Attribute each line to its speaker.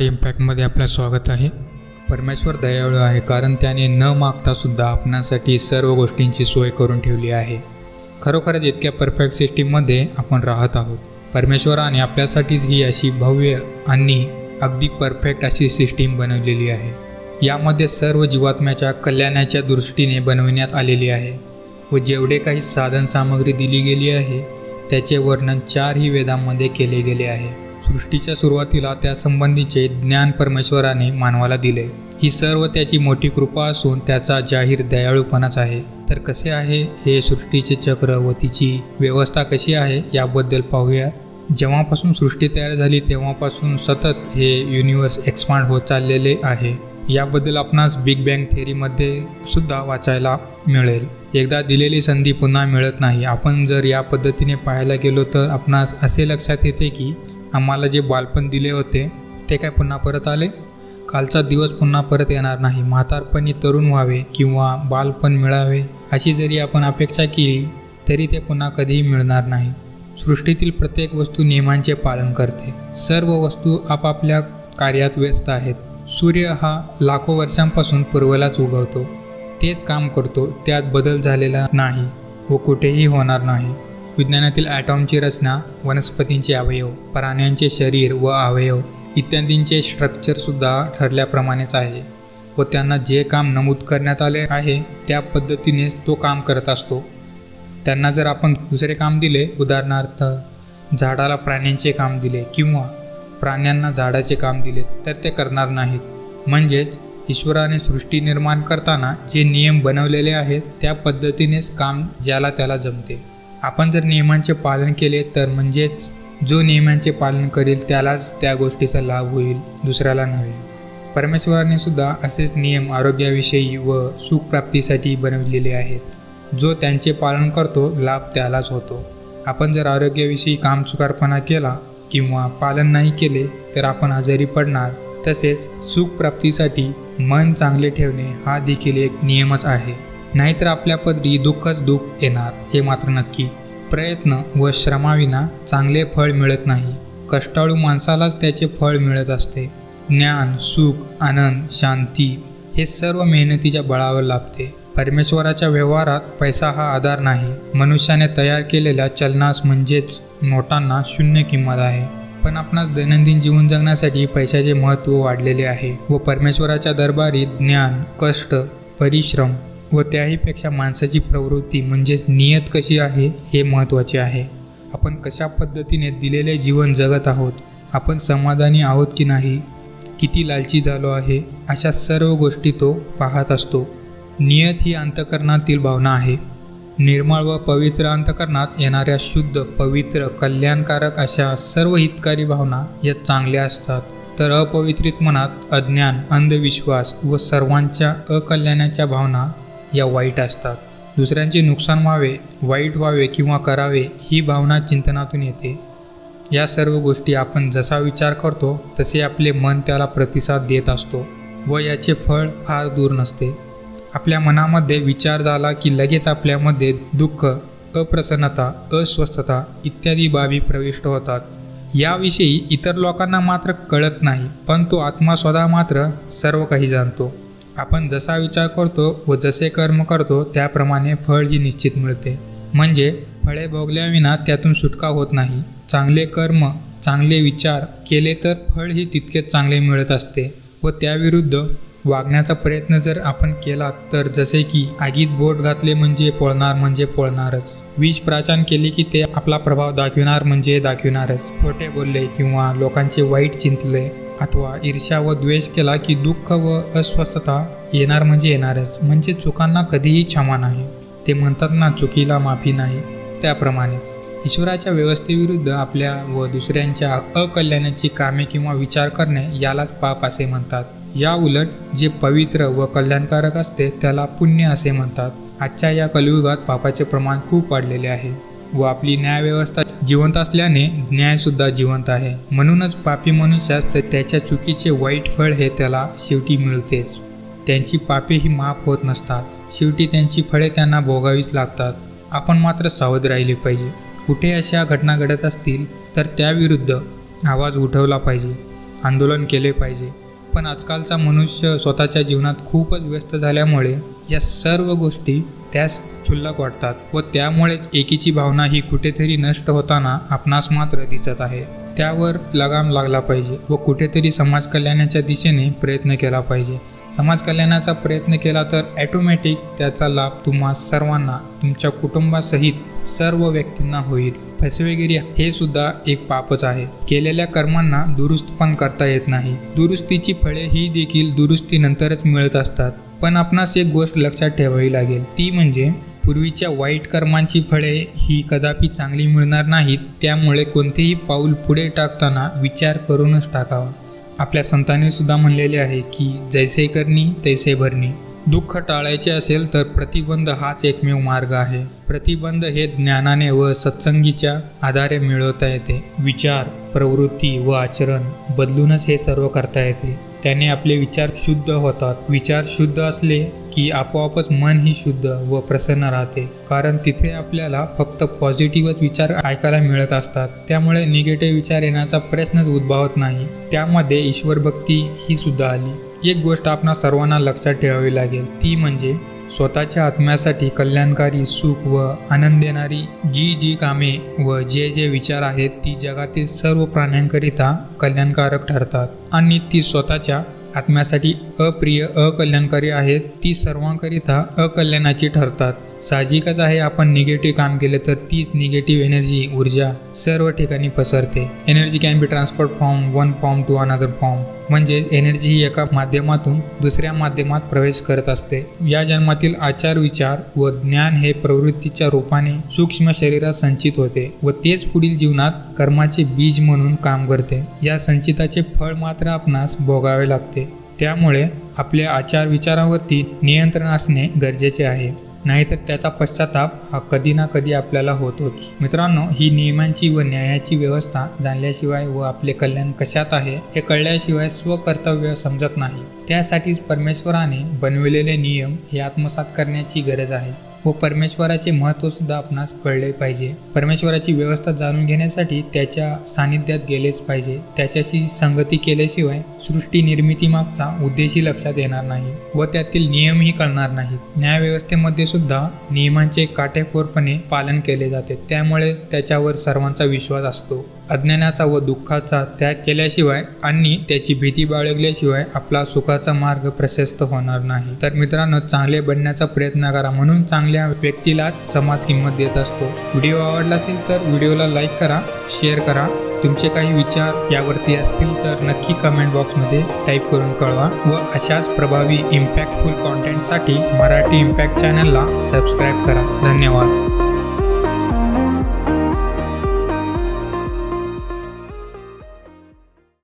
Speaker 1: मराठी इम्पॅक्टमध्ये आपलं स्वागत आहे. परमेश्वर दयाळू आहे कारण त्याने न मागता सुद्धा आपणासाठी सर्व गोष्टींची सोय करून ठेवली आहे. खरोखरच इतक्या परफेक्ट सिस्टीममध्ये आपण राहत आहोत. परमेश्वराने आपल्यासाठीच ही अशी भव्य आणि अगदी परफेक्ट अशी सिस्टीम बनवलेली आहे. यामध्ये सर्व जीवात्म्याच्या कल्याणाच्या दृष्टीने बनविण्यात आलेली आहे व जेवढे काही साधन सामग्री दिली गेली आहे त्याचे वर्णन चारही वेदांमध्ये केले गेले आहे. सृष्टीच्या सुरुवातीला त्यासंबंधीचे ज्ञान परमेश्वराने मानवाला दिले. ही सर्व त्याची मोठी कृपा असून त्याचा जाहीर दयाळूपणाच आहे. तर कसे आहे हे सृष्टीचे चक्र व तिची व्यवस्था कशी आहे याबद्दल पाहूया जेव्हापासून सृष्टी तयार झाली तेव्हापासून सतत हे युनिवर्स एक्सपांड होत चाललेले आहे. याबद्दल आपणास बिग बँग थेअरीमध्ये सुद्धा वाचायला मिळेल. एकदा दिलेली संधी पुन्हा मिळत नाही. आपण जर या पद्धतीने पाहायला गेलो तर आपणास असे लक्षात येते की आम्हाला जे बालपण दिले होते ते काय पुन्हा परत आले? कालचा दिवस पुन्हा परत येणार नाही. म्हातारपणी तरुण व्हावे किंवा बालपण मिळावे अशी जरी आपण अपेक्षा केली तरी ते पुन्हा कधीही मिळणार नाही. सृष्टीतील प्रत्येक वस्तू नियमांचे पालन करते. सर्व वस्तू आपापल्या कार्यात व्यस्त आहेत. सूर्य हा लाखो वर्षांपासून पूर्वेलाच उगवतो. तेच काम करतो त्यात बदल झालेला नाही व कुठेही होणार नाही. विज्ञानातील ॲटॉमची रचना वनस्पतींचे अवयव प्राण्यांचे शरीर व अवयव इत्यादींचे स्ट्रक्चरसुद्धा ठरल्याप्रमाणेच आहे व त्यांना जे काम नमूद करण्यात आले आहे त्या पद्धतीनेच तो काम करत असतो. त्यांना जर आपण दुसरे काम दिले उदाहरणार्थ झाडाला प्राण्यांचे काम दिले किंवा प्राण्यांना झाडाचे काम दिले तर ते करणार नाहीत. म्हणजेच ईश्वराने सृष्टी निर्माण करताना जे नियम बनवलेले आहेत त्या पद्धतीनेच काम ज्याला त्याला जमते. आपण जर नियमांचे पालन केले तर म्हणजेच जो नियमांचे पालन करेल त्यालाच त्या गोष्टीचा लाभ होईल दुसऱ्याला नव्हे. परमेश्वराने सुद्धा असेच नियम आरोग्याविषयी व सुखप्राप्तीसाठी बनवलेले आहेत. जो त्यांचे पालन करतो लाभ त्यालाच होतो. आपण जर आरोग्याविषयी कामचुकारपणा केला किंवा पालन नाही केले तर आपण आजारी पडणार. तसेच सुखप्राप्तीसाठी मन चांगले ठेवणे हा देखील एक नियमच आहे. नाहीतर आपल्या पदरी दुःखच दुःख येणार. हे मात्र नक्की. प्रयत्न व श्रमाविना चांगले फळ मिळत नाही. कष्टाळू माणसालाच त्याचे फळ मिळत असते. ज्ञान सुख आनंद शांती हे सर्व मेहनतीच्या बळावर लाभते. परमेश्वराच्या व्यवहारात पैसा हा आधार नाही. मनुष्याने तयार केलेल्या चलनास म्हणजेच नोटांना शून्य किंमत आहे. पण आपणास दैनंदिन जीवन जगण्यासाठी पैशाचे महत्त्व वाढलेले आहे व परमेश्वराच्या दरबारी ज्ञान कष्ट परिश्रम व त्याहीपेक्षा माणसाची प्रवृत्ती म्हणजेच नियत कशी आहे हे महत्त्वाचे आहे. आपण कशा पद्धतीने दिलेले जीवन जगत आहोत आपण समाधानी आहोत की नाही किती लालची झालो आहे अशा सर्व गोष्टी तो पाहत असतो. नियत ही अंतकरणातील भावना आहे. निर्मळ व पवित्र अंतकरणात येणाऱ्या शुद्ध पवित्र कल्याणकारक अशा सर्व हितकारी भावना या चांगल्या असतात. तर अपवित्रित मनात अज्ञान अंधविश्वास व सर्वांच्या अकल्याणाच्या भावना या वाईट असतात. दुसऱ्यांचे नुकसान व्हावे वाईट व्हावे किंवा करावे ही भावना चिंतनातून येते. या सर्व गोष्टी आपण जसा विचार करतो तसे आपले मन त्याला प्रतिसाद देत असतो व याचे फळ फार दूर नसते. आपल्या मनामध्ये विचार झाला की लगेच आपल्यामध्ये दुःख अप्रसन्नता अस्वस्थता इत्यादी बाबी प्रविष्ट होतात. याविषयी इतर लोकांना मात्र कळत नाही पण तो आत्मा स्वतः मात्र सर्व काही जाणतो. आपण जसा विचार करतो व जसे कर्म करतो त्याप्रमाणे फळ ही निश्चित मिळते. म्हणजे फळे भोगल्याविना त्यातून सुटका होत नाही. चांगले कर्म चांगले विचार केले तर फळ ही तितकेच चांगले मिळत असते व त्याविरुद्ध वागण्याचा प्रयत्न जर आपण केला तर जसे की आगीत बोट घातले म्हणजे पोळणार म्हणजे पोळणारच. विष प्राशन केले की ते आपला प्रभाव दाखविणार म्हणजे दाखविणारच. खोटे बोलले किंवा लोकांचे वाईट चिंतले अथवा ईर्ष्या व द्वेष केला की दुःख व अस्वस्थता येणार म्हणजे येणारच. म्हणजे चुकांना कधीही क्षमा नाही. ते म्हणतात ना चुकीला माफी नाही. त्याप्रमाणेच. ईश्वराच्या व्यवस्थेविरुद्ध आपल्या व दुसऱ्यांच्या अकल्याणाची कामे किंवा विचार करणे यालाच पाप असे म्हणतात. या उलट जे पवित्र व कल्याणकारक असते त्याला पुण्य असे म्हणतात. आजच्या या कलियुगात पापाचे प्रमाण खूप वाढलेले आहे व आपली न्यायव्यवस्था जिवंत असल्याने न्यायसुद्धा जिवंत आहे. म्हणूनच पापी मनुष्यास तर त्याच्या चुकीचे वाईट फळ हे त्याला शेवटी मिळतेच. त्यांची पापे ही माफ होत नसतात. शेवटी त्यांची फळे त्यांना भोगावीच लागतात. आपण मात्र सावध राहिले पाहिजे. कुठे अशा घटना घडत असतील तर त्याविरुद्ध आवाज उठवला पाहिजे. आंदोलन केले पाहिजे. पण आजकालचा मनुष्य स्वतःच्या जीवनात खूपच व्यस्त झाल्यामुळे या सर्व गोष्टी त्यास क्षुल्लक वाटतात व त्यामुळेच एकीची भावना ही कुठेतरी नष्ट होताना आपणास मात्र दिसत आहे. त्यावर लगाम लागला पाहिजे व कुठेतरी समाज कल्याणाच्या दिशेने प्रयत्न केला पाहिजे. समाज कल्याणाचा प्रयत्न केला तर ॲटोमॅटिक त्याचा लाभ तुम्हा सर्वांना तुमच्या कुटुंबासहित सर्व व्यक्तींना होईल. फसवेगिरी हे सुद्धा एक पापच आहे. केलेल्या कर्मांना दुरुस्त पण करता येत नाही. दुरुस्तीची फळे ही देखील दुरुस्तीनंतरच मिळत असतात. पण आपणास एक गोष्ट लक्षात ठेवावी लागेल. ती म्हणजे पूर्वीच्या वाईट कर्मांची फळे ही कदापि चांगली मिळणार नाहीत त्यामुळे कोणतेही पाऊल पुढे टाकताना विचार करूनच टाकावा. आपल्या संतांनी सुद्धा म्हणलेले आहे की जैसे करणी तैसे भरणी दुःख टाळायचे असेल तर प्रतिबंध हाच एकमेव मार्ग आहे. प्रतिबंध हे ज्ञानाने व सत्संगीच्या आधारे मिळवता येते. विचार प्रवृत्ती व आचरण बदलूनच हे सर्व करता येते. त्याने आपले विचार शुद्ध होतात. विचार शुद्ध असले की आपोआपच मन ही शुद्ध व प्रसन्न राहते. कारण तिथे आपल्याला फक्त पॉझिटिव्हच विचार ऐकायला मिळत असतात. त्यामुळे निगेटिव्ह विचार येण्याचा प्रश्नच उद्भवत नाही. त्यामध्ये ईश्वर भक्ती ही सुद्धा आली. एक गोष्ट आपणा सर्वांना लक्षात ठेवावी लागेल. ती म्हणजे स्वतःच्या आत्म्यासाठी कल्याणकारी सुख व आनंद देणारी जी जी कामे व जे जे विचार आहेत ती जगातील सर्व प्राण्यांकरिता कल्याणकारक ठरतात. आणि ती स्वतःच्या आत्म्यासाठी अप्रिय अकल्याणकारी आहेत ती सर्वांकरिता अकल्याणाची ठरतात. साहजिकच आहे आपण निगेटिव्ह काम केले तर तीच निगेटिव्ह एनर्जी ऊर्जा सर्व ठिकाणी पसरते. Energy can be transfer from one form to another form म्हणजे एनर्जी ही एका माध्यमातून दुसऱ्या माध्यमात प्रवेश करत असते. या जन्मातील आचार विचार व ज्ञान हे प्रवृत्तीच्या रूपाने सूक्ष्म शरीरात संचित होते व तेच पुढील जीवनात कर्माचे बीज म्हणून काम करते. या संचिताचे फळ मात्र आपणास भोगावे लागते. त्यामुळे आपल्या आचार विचारावरती नियंत्रण असणे गरजेचे आहे. नाहीतर त्याचा पश्चाताप हा कधी ना कधी आपल्याला होतोच. मित्रांनो ही नियमांची व न्यायाची व्यवस्था जाणल्याशिवाय व आपले कल्याण कशात आहे हे कळल्याशिवाय स्वकर्तव्य समजत नाही. त्यासाठीच परमेश्वराने बनविलेले नियम हे आत्मसात करण्याची गरज आहे. व परमेश्वराचे महत्त्वसुद्धा आपणास कळले पाहिजे. परमेश्वराची व्यवस्था जाणून घेण्यासाठी त्याच्या सानिध्यात गेलेच पाहिजे. त्याच्याशी संगती केल्याशिवाय सृष्टी निर्मिती मागचा उद्देशही लक्षात येणार नाही व त्यातील नियमही कळणार नाहीत. न्यायव्यवस्थेमध्ये सुद्धा नियमांचे काटेकोरपणे पालन केले जाते. त्यामुळे त्याच्यावर सर्वांचा विश्वास असतो. अज्ञानाचा व दुःखाचा त्याग केल्याशिवाय आणि त्याची भीती बाळगल्याशिवाय आपला सुखाचा मार्ग प्रशस्त होणार नाही. तर मित्रांनो चांगले बनण्याचा प्रयत्न करा म्हणून चांगल्या व्यक्तीलाच समाज किंमत देत असतो. व्हिडिओ आवडला असेल तर व्हिडिओला लाईक करा शेअर करा. तुमचे काही विचार यावरती असतील तर नक्की कमेंट बॉक्समध्ये टाईप करून कळवा व अशाच प्रभावी इम्पॅक्टफुल कॉन्टेंटसाठी मराठी इम्पॅक्ट चॅनलला सबस्क्राईब करा. धन्यवाद.